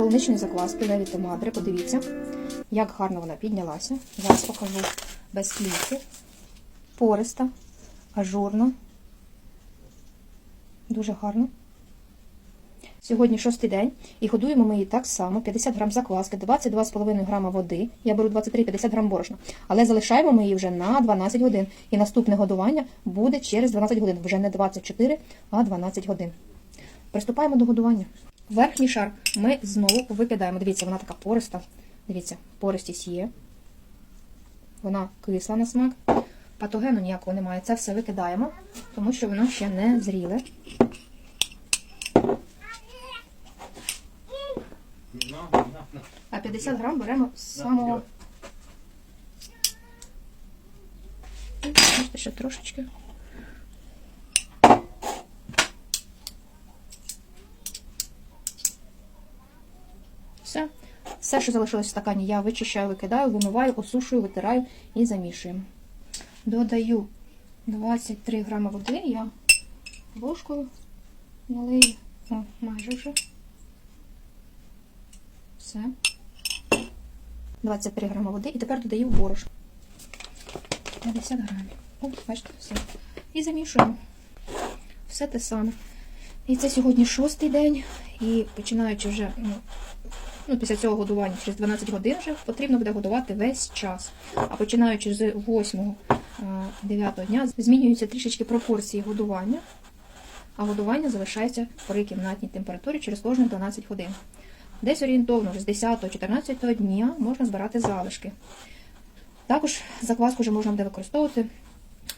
Полуничної закваски Леві Мадри. Подивіться, як гарно вона піднялася. Зараз покажу без клітки. Пориста, ажурна. Дуже гарно. Сьогодні шостий день і годуємо ми її так само: 50 грам закваски, 22,5 грама води. Я беру 23-50 грам борошна. Але залишаємо ми її вже на 12 годин. І наступне годування буде через 12 годин. Вже не 24, а 12 годин. Приступаємо до годування. Верхній шар ми знову викидаємо. Дивіться, вона така пориста. Дивіться, пористість є. Вона кисла на смак. Патогену ніякого немає. Це все викидаємо, тому що воно ще не зріле. А 50 грам беремо з самого. Ще трошечки. Все. Все, що залишилось в стакані, я вичищаю, викидаю, вимиваю, осушую, витираю і замішую. Додаю 23 грами води, я ложкою налию. О, майже вже. Все. 23 грами води. І тепер додаю борошно. 50 грамів. О, бачите, все. І замішуємо. Все те саме. І це сьогодні шостий день. І починаючи вже, ну, ну, після цього годування, через 12 годин вже потрібно буде годувати весь час. А починаючи з 8-9 дня, змінюються трішечки пропорції годування, а годування залишається при кімнатній температурі через кожні 12 годин. Десь орієнтовно з 10-14 дня можна збирати залишки. Також закваску вже можна буде використовувати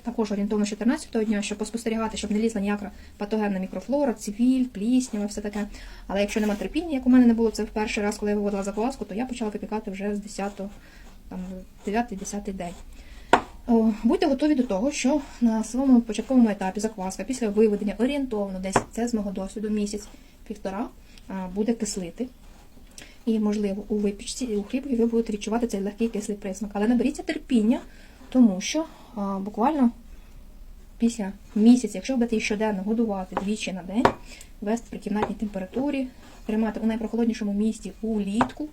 також орієнтовно з 14 дня, щоб поспостерігати, щоб не лізла ніяка патогенна мікрофлора, цивіль, пліснява, все таке. Але якщо нема терпіння, як у мене не було це в перший раз, коли я виводила закваску, то я почала випікати вже з 10 там, 9-10 день. О, Будьте готові до того, що на своєму початковому етапі закваска після виведення орієнтовно десь це з мого досвіду місяць-півтора буде кислити. І, можливо, у випічці у хлібі ви будете відчувати цей легкий кислий присмак. Але наберіться терпіння, тому що буквально після місяця, якщо будете її щоденно годувати двічі на день, вести при кімнатній температурі, тримати у найпрохолоднішому місці улітку,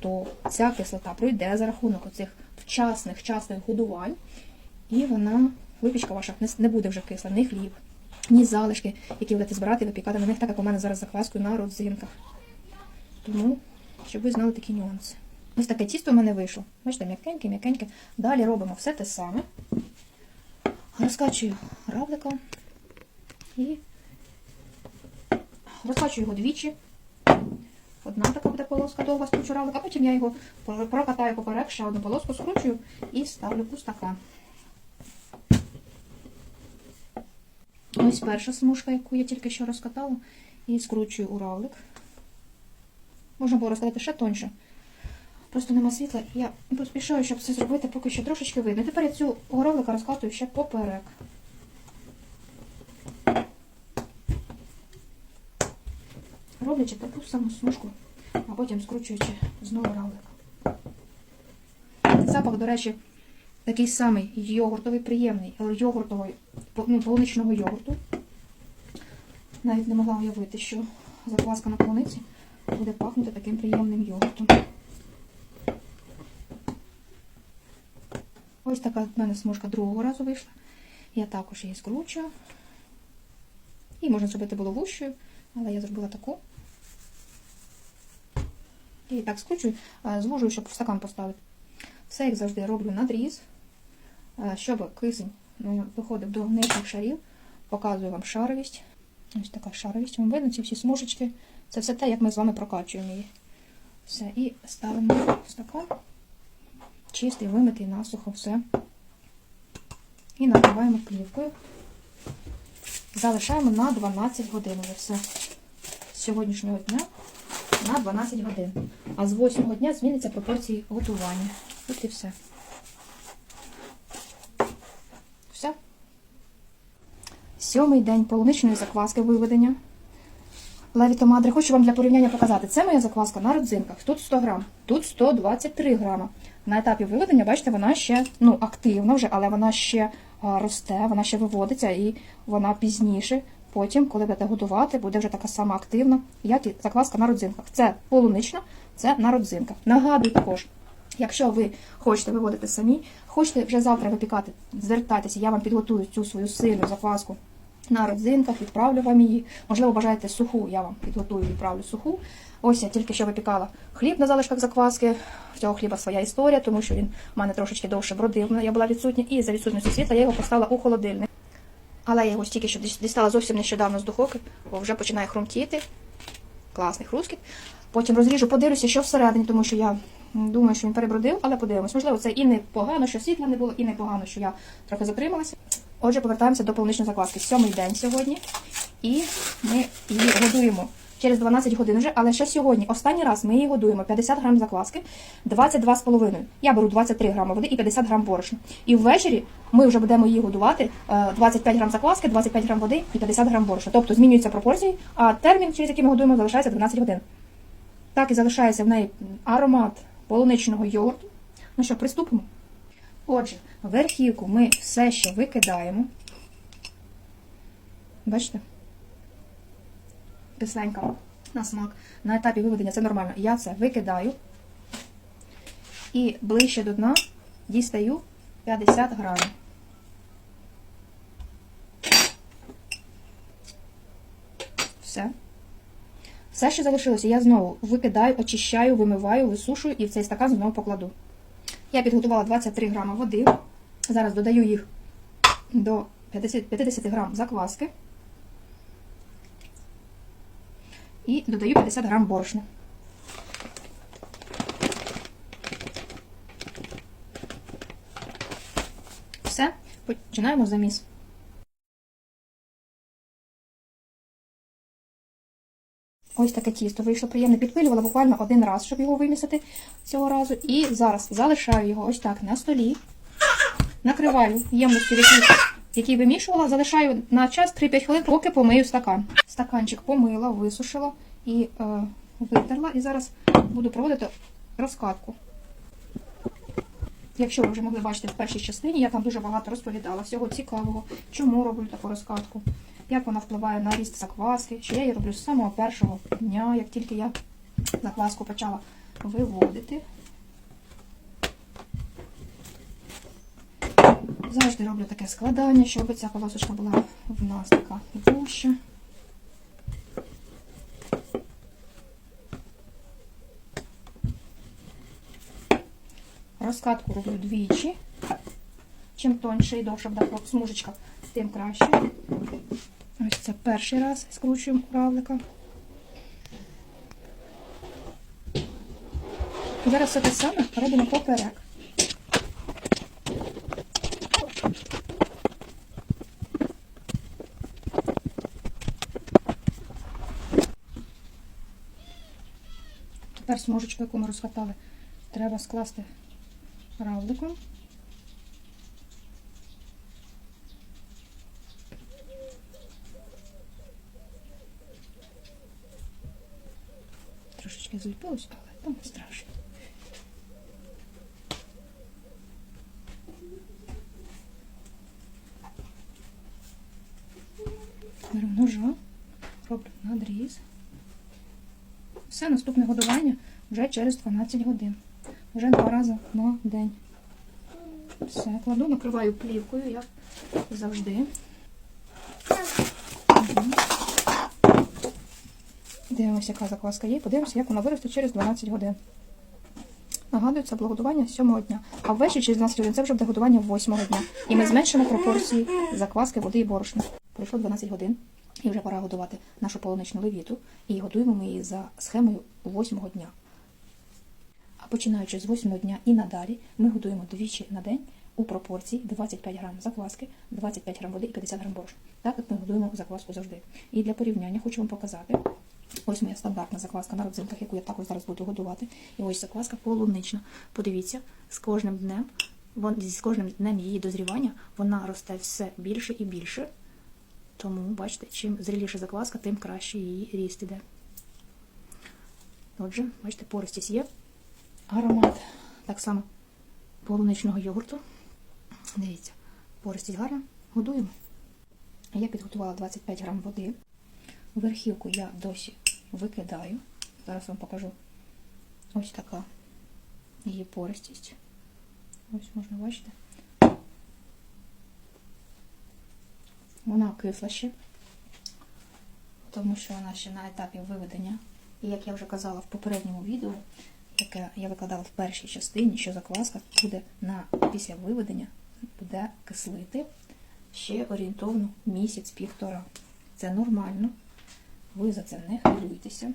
то ця кислота пройде за рахунок оцих вчасних, вчасних годувань, і вона, випічка ваша не буде вже кисла, ні хліб, ні залишки, які будете збирати і випікати на них, так як у мене зараз закваскою на родзинках. Тому, щоб ви знали такі нюанси. Ось таке тісто в мене вийшло. Бачите, м'якеньке, м'якеньке. Далі робимо все те саме. Розкачую равлика і розкачую його двічі. Одна така буде полоска довга скручу равлик, а потім я його прокатаю поперек, ще одну полоску скручую і ставлю у стакан. Ось перша смужка, яку я тільки що розкатала, і скручую у равлик. Можна було розкатати ще тоньше. Просто нема світла, я поспішаю, щоб це зробити, поки що трошечки видно. Тепер я цю горовлика розкатую ще поперек. Роблячи таку саму смужку, а потім скручуючи знову равлик. Запах, до речі, такий самий йогуртовий, приємний, але йогуртовий, ну, полуничного йогурту. Навіть не могла уявити, що закваска на полуниці буде пахнути таким приємним йогуртом. Ось така в мене смужка другого разу вийшла. Я також її скручую. І можна зробити було вущою, але я зробила таку. І так скручую, звужую, щоб в стакан поставити. Все, як завжди, роблю надріз, щоб кисень ну, виходив до нижніх шарів. Показую вам шаровість. Ось така шаровість. Вам видно ці всі смужечки. Це все те, як ми з вами прокачуємо її. Все, і ставимо в стакан. Чистий, вимитий, насухо, все. І накриваємо плівкою. Залишаємо на 12 годин вже все. З сьогоднішнього дня на 12 годин. А з 8 дня зміниться пропорції готування. От і все. Все. Сьомий день полуничної закваски виведення. Леві Томадри, хочу вам для порівняння показати. Це моя закваска на родзинках. Тут 100 грам, тут 123 грама. На етапі виведення, бачите, вона ще ну, активна вже, але вона ще росте, вона ще виводиться і вона пізніше потім, коли будете годувати, буде вже така сама активна, як і закваска на родзинках. Це полунична, це на родзинках. Нагадую також, якщо ви хочете виводити самі, хочете вже завтра випікати, звертайтеся, я вам підготую цю свою сильну закваску на родзинках, відправлю вам її. Можливо, бажаєте суху, я вам підготую, відправлю суху. Ось я тільки що випікала хліб на залишках закваски. В цього хліба своя історія, тому що він в мене трошечки довше бродив. Я була відсутня, і за відсутністю світла я його поставила у холодильник. Але я його тільки що дістала зовсім нещодавно з духовки, бо вже починає хрумтіти. Класний хрускіт. Потім розріжу, подивлюся, що всередині, тому що я думаю, що він перебродив, але подивимось. Можливо, це і не погано, що світла не було, і не погано, що я трохи затрималася. Отже, повертаємося до полуничної закваски. Сьомий день сьогодні. І ми її годуємо через 12 годин вже, але ще сьогодні. Останній раз ми її годуємо 50 грам закваски, 22,5. Я беру 23 грами води і 50 грам борошна. І ввечері ми вже будемо її годувати е, 25 грам закваски, 25 грам води і 50 грам борошна. Тобто змінюються пропорції, а термін, через який ми годуємо, залишається 12 годин. Так і залишається в неї аромат полуничного йогурту. Ну що, приступимо. Отже, верхівку ми все ще викидаємо. Бачите? Кисленька на смак. На етапі виведення це нормально. Я це викидаю. І ближче до дна дістаю 50 грамів. Все. Все, що залишилося, я знову викидаю, очищаю, вимиваю, висушую і в цей стакан знову покладу. Я підготувала 23 грами води. Зараз додаю їх до 50, 50 грам закваски. І додаю 50 грам борошна. Все, починаємо заміс. Ось таке тісто вийшло приємне. Підпилювала буквально один раз, щоб його вимісити цього разу. І зараз залишаю його ось так на столі. Накриваю ємності, в якій вимішувала, залишаю на час 3-5 хвилин, поки помию стакан. Стаканчик помила, висушила і е, витерла. І зараз буду проводити розкатку. Якщо ви вже могли бачити в першій частині, я там дуже багато розповідала всього цікавого, чому роблю таку розкатку, як вона впливає на ріст закваски, що я її роблю з самого першого дня, як тільки я закваску почала виводити. Завжди роблю таке складання, щоб ця полосочка була в нас така вуща. Розкатку роблю двічі. Чим тоньше і довше буде смужечка, тим краще. Ось це перший раз скручуємо равлика. Зараз все те саме робимо поперек. Тепер смужечку, яку ми розкатали, треба скласти равликом. Трошечки зліпилось, але там не страшно. Беру ножа, роблю надріз. Все наступне годування вже через 12 годин. Вже два рази на день. Все, кладу, накриваю плівкою, як завжди. Мгм. Дивимося, яка закваска є. Подивимося, як вона виросте через 12 годин. Нагадую, це благодування 7 дня. А ввечері через 12 годин це вже буде годування 8 дня. І ми зменшимо пропорції закваски, води і борошна. Пройшло 12 годин. І вже пора годувати нашу полуничну левіту. І готуємо ми її за схемою 8 дня. А починаючи з 8 дня і надалі, ми готуємо двічі на день у пропорції 25 грам закваски, 25 грам води і 50 грам борошна. Так як ми готуємо закваску завжди. І для порівняння хочу вам показати. Ось моя стандартна закваска на родзинках, яку я також зараз буду годувати. І ось закваска полунична. Подивіться, з кожним днем, з кожним днем її дозрівання вона росте все більше і більше. Тому, бачите, чим зріліша закваска, тим краще її ріст іде. Отже, бачите, пористість є. Аромат так само полуничного йогурту. Дивіться, пористість гарна. Годуємо. Я підготувала 25 грам води. Верхівку я досі викидаю. Зараз вам покажу. Ось така її пористість. Ось можна бачити. Вона кисла ще, тому що вона ще на етапі виведення. І як я вже казала в попередньому відео, яке я викладала в першій частині, що закваска буде на після виведення буде кислити ще орієнтовно місяць-півтора. Це нормально. Ви за це не хвилюйтеся.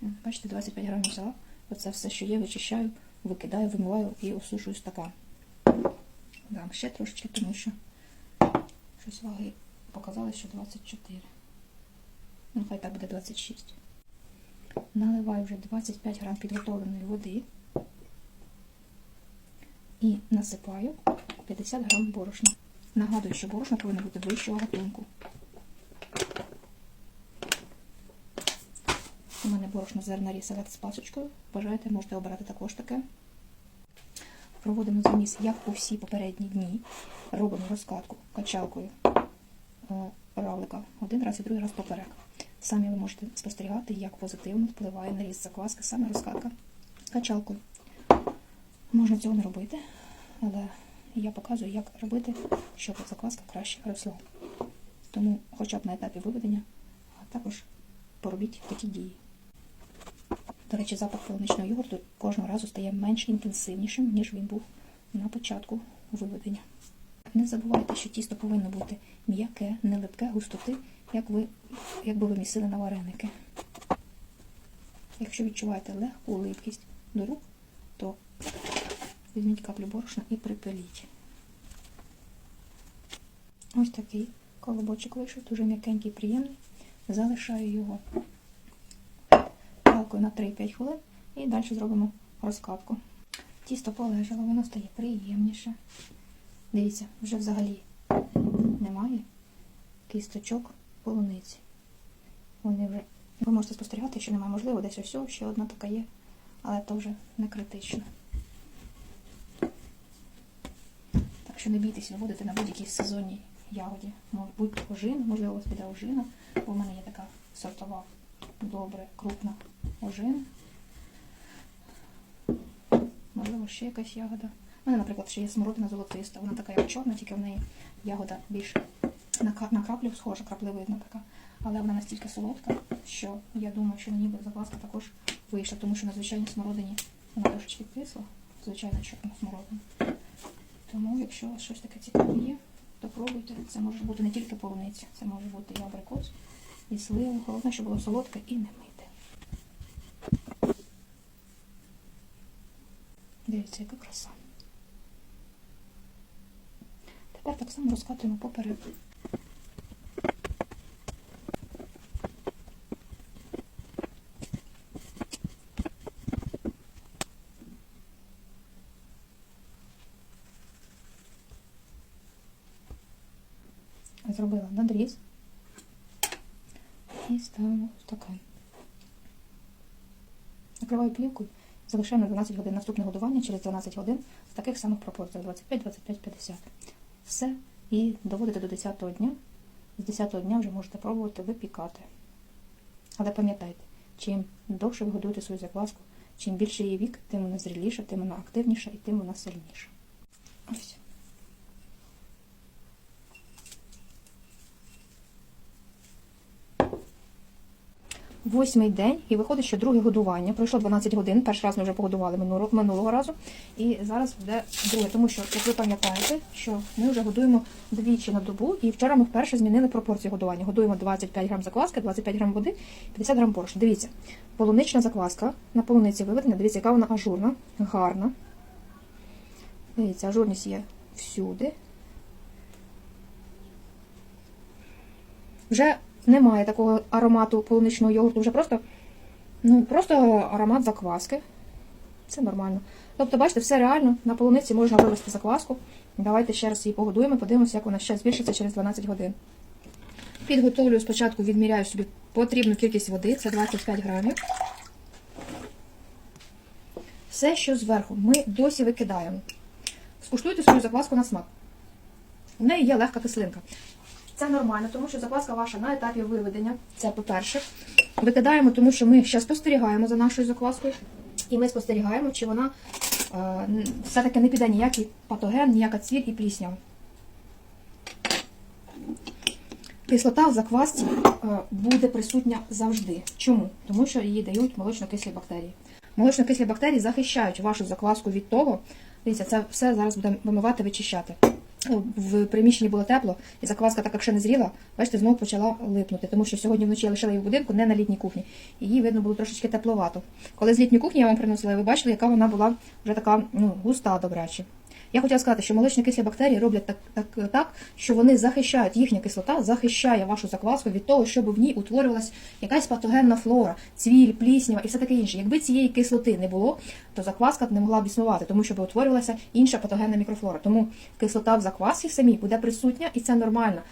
Бачите, 25 грамів взяла. Оце все, що є, вичищаю, викидаю, вимиваю і осушую стакан. Дам ще трошечки, тому що щось ваги показали, що 24. Ну, хай так буде 26. Наливаю вже 25 грам підготовленої води і насипаю 50 грам борошна. Нагадую, що борошно повинно бути вищого гатунку. У мене борошно зерна ріселет з пасочкою. Бажаєте, можете обрати також таке. Проводимо заміс, як у всі попередні дні. Робимо розкладку качалкою е, равлика один раз і другий раз поперек. Самі ви можете спостерігати, як позитивно впливає на ріст закваски саме розкладка качалкою. Можна цього не робити, але я показую, як робити, щоб закваска краще росла. Тому хоча б на етапі виведення, а також поробіть такі дії. До речі, запах полуничного йогурту кожного разу стає менш інтенсивнішим, ніж він був на початку виведення. Не забувайте, що тісто повинно бути м'яке, не липке, густоти, як ви, якби ви місили на вареники. Якщо відчуваєте легку липкість до рук, то візьміть каплю борошна і припиліть. Ось такий колобочок вийшов, дуже м'якенький, приємний. Залишаю його палкою на 3-5 хвилин і далі зробимо розкладку. Тісто полежало, воно стає приємніше. Дивіться, вже взагалі немає кісточок полуниці. Вони вже, ви можете спостерігати, що немає, можливо, десь ось ще одна така є, але то вже не критично. Так що не бійтесь виводити на будь-якій сезонній ягоді. Будь ожина, можливо, у вас піде ожина, бо в мене є така сортова, добре, крупна ожина. Можливо, ще якась ягода. У мене, наприклад, ще є смородина золотиста. Вона така, як чорна, тільки в неї ягода більш на, краплю схожа, краплевидна така. Але вона настільки солодка, що я думаю, що на ніби закваска також вийшла, тому що на звичайній смородині вона трошечки кисла, звичайно чорна смородина. Тому, якщо у вас щось таке цікаве є, то пробуйте. Це може бути не тільки полуниця, це може бути і абрикос, і слива. Головне, щоб було солодке і не мите. Дивіться, яка краса. Тепер так само розкатуємо поперек. Зробила надріз і ставимо в стакан. Накриваю залишаємо на 12 годин наступне годування через 12 годин в таких самих пропорціях 25, 25, 50. Все. І доводите до 10 дня. З 10 дня вже можете пробувати випікати. Але пам'ятайте, чим довше ви годуєте свою закваску, чим більше її вік, тим вона зріліша, тим вона активніша і тим вона сильніша. Ось. Восьмий день, і виходить, що друге годування. Пройшло 12 годин. Перший раз ми вже погодували минулого, минулого разу. І зараз буде друге. Тому що, як ви пам'ятаєте, що ми вже годуємо двічі на добу, і вчора ми вперше змінили пропорцію годування. Годуємо 25 грам закваски, 25 грам води, 50 грам борошна. Дивіться, полунична закваска на полуниці виведена. Дивіться, яка вона ажурна, гарна. Дивіться, ажурність є всюди. Вже немає такого аромату полуничного йогурту, вже просто, ну, просто аромат закваски. Це нормально. Тобто, бачите, все реально, на полуниці можна вивести закваску. Давайте ще раз її погодуємо, подивимося, як вона ще збільшиться через 12 годин. Підготовлюю спочатку, відміряю собі потрібну кількість води, це 25 грамів. Все, що зверху, ми досі викидаємо. Скуштуйте свою закваску на смак. У неї є легка кислинка. Це нормально, тому що закваска ваша на етапі виведення. Це по-перше. Викидаємо, тому що ми ще спостерігаємо за нашою закваскою. І ми спостерігаємо, чи вона е, все-таки не піде ніякий патоген, ніяка цвіль і пліснява. Кислота в заквасці е, буде присутня завжди. Чому? Тому що її дають молочно-кислі бактерії. Молочно-кислі бактерії захищають вашу закваску від того. Дивіться, це все зараз будемо вимивати, вичищати. Ну, В приміщенні було тепло, і закваска, так як ще не зріла, бачите, знову почала липнути. Тому що сьогодні вночі я лишила її в будинку, не на літній кухні. Її видно було трошечки тепловато. Коли з літньої кухні я вам приносила, ви бачили, яка вона була вже така ну, густа добряче. Я хотіла сказати, що молочні кислі бактерії роблять так, так, так, що вони захищають, їхня кислота захищає вашу закваску від того, щоб в ній утворювалась якась патогенна флора, цвіль, пліснява і все таке інше. Якби цієї кислоти не було, то закваска не могла б існувати, тому що б утворювалася інша патогенна мікрофлора. Тому кислота в заквасі самій буде присутня, і це нормально.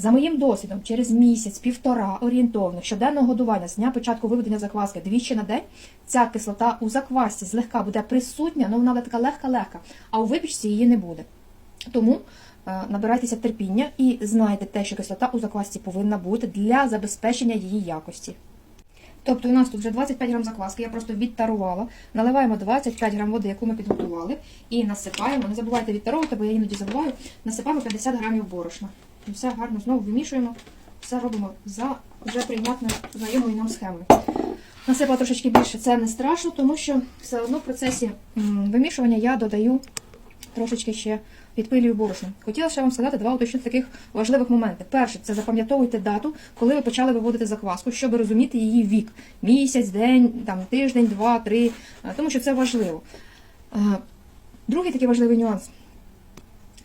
За моїм досвідом, через місяць, півтора орієнтовно щоденного годування з дня початку виведення закваски двічі на день, ця кислота у заквасці злегка буде присутня, але вона така легка-легка, а у випічці її не буде. Тому е, набирайтеся терпіння і знайте те, що кислота у заквасці повинна бути для забезпечення її якості. Тобто у нас тут вже 25 грам закваски, я просто відтарувала. Наливаємо 25 грам води, яку ми підготували, і насипаємо. Не забувайте відтаровувати, бо я іноді забуваю. Насипаємо 50 грамів борошна. І все гарно знову вимішуємо. Все робимо за вже прийнятною знайомою нам схемою. Насипала трошечки більше, це не страшно, тому що все одно в процесі вимішування я додаю трошечки ще підпилюю борошно. Хотіла ще вам сказати два уточнити таких важливих моменти. Перше, це запам'ятовуйте дату, коли ви почали виводити закваску, щоб розуміти її вік. Місяць, день, там, тиждень, два, три, тому що це важливо. Другий такий важливий нюанс.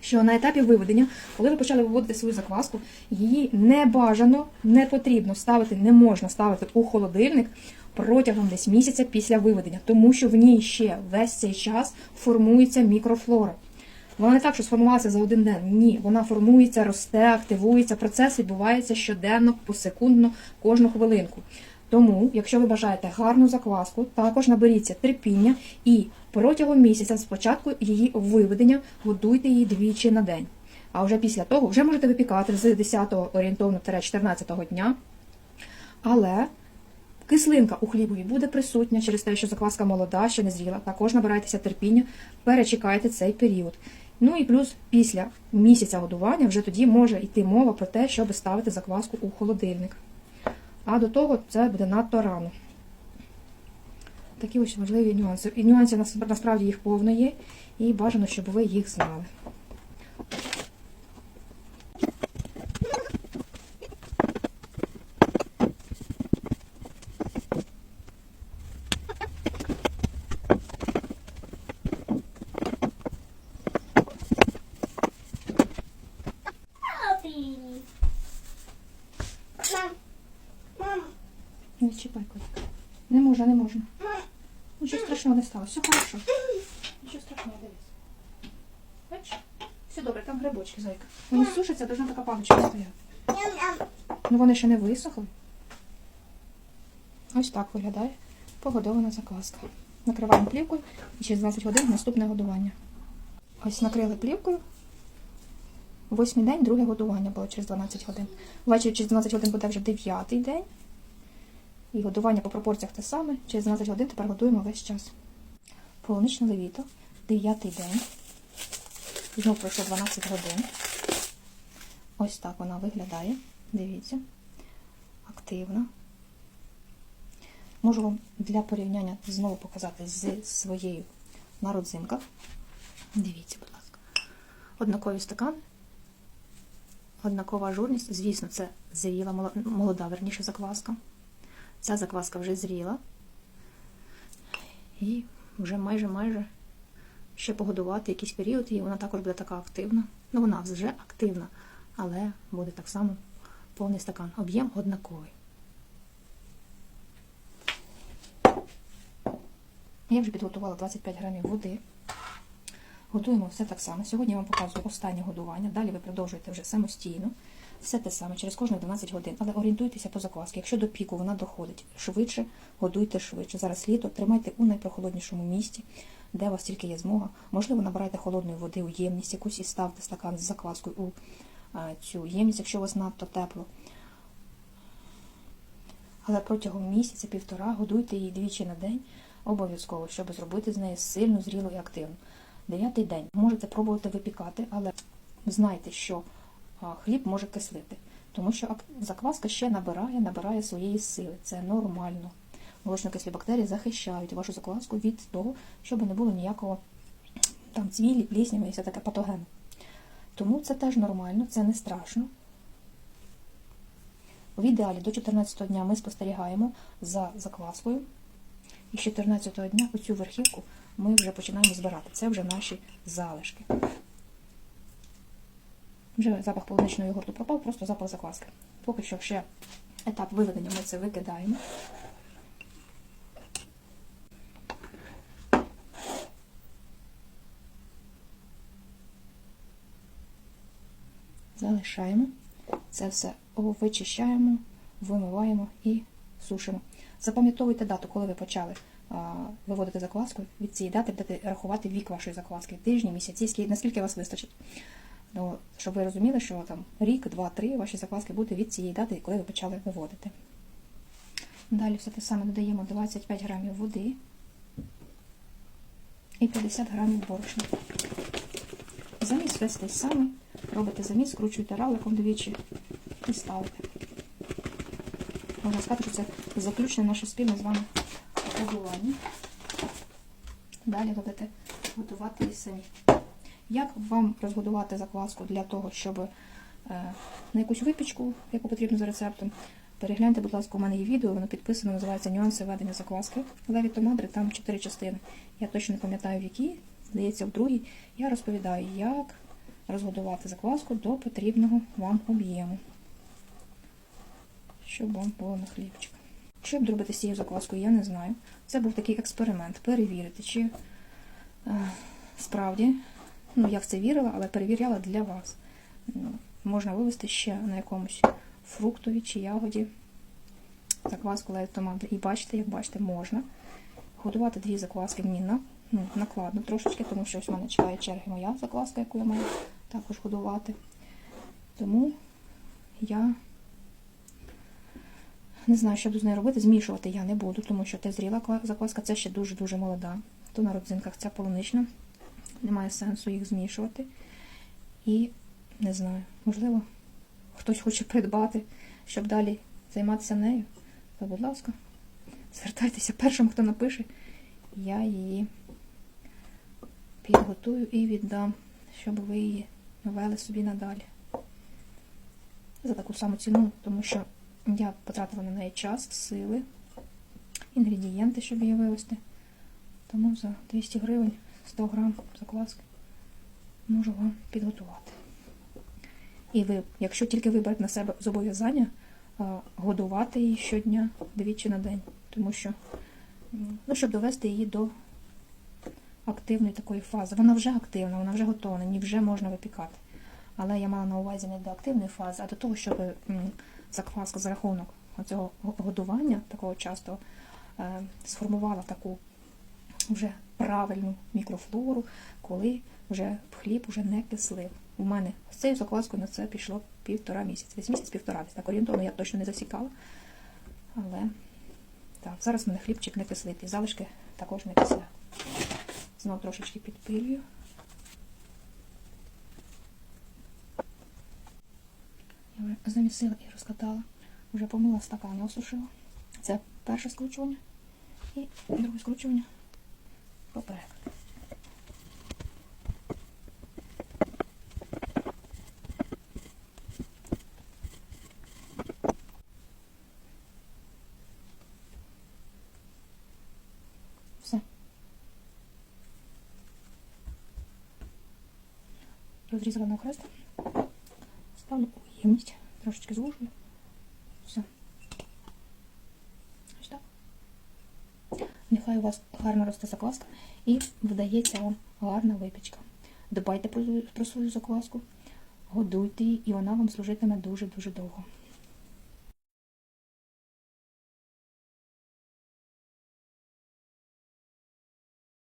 Що на етапі виведення, коли ви почали виводити свою закваску, її не бажано, не потрібно ставити, не можна ставити у холодильник протягом десь місяця після виведення, тому що в ній ще весь цей час формується мікрофлора. Вона не так, що сформувалася за один день. Ні, вона формується, росте, активується. Процес відбувається щоденно, посекундно, кожну хвилинку. Тому, якщо ви бажаєте гарну закваску, також наберіться терпіння і протягом місяця спочатку її виведення годуйте її двічі на день. А вже після того вже можете випікати з 10 орієнтовно 14 дня. Але Кислинка у хлібові буде присутня через те, що закваска молода, ще не зріла. Також набирайтеся терпіння, перечекайте цей період. Ну і плюс після місяця годування вже тоді може йти мова про те, щоб ставити закваску у холодильник. А до того це буде надто рано. Такі ось важливі нюанси. І нюансів насправді їх повно є, і бажано, щоб ви їх знали. Папі. Мам. Мам. Не чіпай котик. Не можна, не можна. Мам. Нічого сталося. Все хорошо. Нічого страшного, дивись. Бачиш? Все добре, там грибочки, зайка. Вони сушаться, должна така паличка стояти. Ну вони ще не висохли. Ось так виглядає погодована закваска. Накриваємо плівкою і через 20 годин наступне годування. Ось накрили плівкою. Восьмий день, друге годування було через 12 годин. Ввечері через 12 годин буде вже дев'ятий день. І годування по пропорціях те саме. Через 12 годин тепер годуємо весь час. Полуничне левіто, дев'ятий день. Знову пройшло 12 годин. Ось так вона виглядає. Дивіться. Активна. Можу вам для порівняння знову показати з своєю на родзинках. Дивіться, будь ласка. Однакові стакани. Однакова жирність. Звісно, це зріла, молода, верніше, закваска. Ця закваска вже зріла. І вже майже-майже ще погодувати якийсь період, і вона також буде така активна. Ну, вона вже активна, але буде так само повний стакан. Об'єм однаковий. Я вже підготувала 25 грамів води. Готуємо все так само. Сьогодні я вам показую останнє годування. Далі ви продовжуєте вже самостійно. Все те саме, через кожні 12 годин. Але орієнтуйтеся по заквасці. Якщо до піку вона доходить швидше, годуйте швидше. Зараз літо, тримайте у найпрохолоднішому місці. де у вас тільки є змога. Можливо, набирайте холодної води у ємність якусь і ставте стакан з закваскою у е, цю ємність, якщо у вас надто тепло. Але протягом місяця, півтора годуйте її двічі на день обов'язково, щоб зробити з неї сильну, зрілу і активну. Дев'ятий день. Можете пробувати випікати, але знайте, що хліб може кислити, тому що закваска ще набирає, набирає своєї сили. Це нормально. Молочно-кислі бактерії захищають вашу закваску від того, щоб не було ніякого там цвілі, плісняви і все таке патогену. Тому це теж нормально, це не страшно. В ідеалі до 14 дня ми спостерігаємо за закваскою. І з 14 дня оцю верхівку ми вже починаємо збирати. Це вже наші залишки. Вже запах полуничного йогурту пропав, просто запах закваски. Поки що ще етап виведення ми це викидаємо. Залишаємо. Це все вичищаємо, вимиваємо і сушимо. Запам'ятовуйте дату, коли ви почали а, виводити закваску. Від цієї дати будете рахувати вік вашої закваски. Тижні, місяці, скільки, наскільки вас вистачить. Ну, щоб ви розуміли, що там рік, два, три ваші закваски будуть від цієї дати, коли ви почали виводити. Далі все те саме додаємо 25 грамів води і 50 грамів борошна. Заміс все те саме. Робите заміс, скручуєте равликом двічі і ставите. Можна сказати, що це заключне наше спільне з вами годування. Далі будете готувати і самі. Як вам розгодувати закваску для того, щоб е, на якусь випічку, яку потрібно за рецептом, перегляньте, будь ласка, у мене є відео, воно підписано, називається Нюанси ведення закваски. Леві томадри, там чотири частини. Я точно не пам'ятаю, в якій, здається, в другій. Я розповідаю, як розгодувати закваску до потрібного вам об'єму, щоб вам було на хлібчик. Що б зробити з цією закваскою, я не знаю. Це був такий експеримент, перевірити, чи е, справді, ну я в це вірила, але перевіряла для вас. Ну, можна вивести ще на якомусь фруктові чи ягоді закваску леві томати. І бачите, як бачите, можна готувати дві закваски мені на, ну, накладно трошечки, тому що ось в мене чекає черги моя закваска, яку я маю також годувати. Тому я не знаю, що буду з нею робити. Змішувати я не буду, тому що те зріла закваска це ще дуже-дуже молода. То на родзинках ця полунична. Немає сенсу їх змішувати. І не знаю, можливо, хтось хоче придбати, щоб далі займатися нею. То, будь ласка, звертайтеся першим, хто напише, я її підготую і віддам, щоб ви її вели собі надалі. За таку саму ціну, тому що я потратила на неї час, сили, інгредієнти, щоб її вивести. Тому за 200 гривень 100 грам закваски можу вам підготувати. І ви, якщо тільки виберете на себе зобов'язання, годувати її щодня двічі на день, тому що, ну, щоб довести її до активної такої фази. Вона вже активна, вона вже готова, ній вже можна випікати. Але я мала на увазі не до активної фази, а до того, щоб закваска за рахунок цього годування такого часто е, сформувала таку вже правильну мікрофлору, коли вже хліб вже не кислив. У мене з цією закваскою на це пішло півтора місяця. Десь місяць півтора, десь так орієнтовно я точно не засікала. Але так, зараз в мене хлібчик не кислитий, залишки також не кисля. Знову трошечки підпилюю. Я вже замісила і розкатала. Вже помила стакан, осушила. Це перше скручування і друге скручування поперек. Все. Розрізано хрест. Ставлю у ємність. Трошечки звужую. Все. Ось так. Нехай у вас гарно росте закваска і вдається вам гарна випічка. Дбайте про свою закваску, годуйте її, і вона вам служитиме дуже-дуже довго.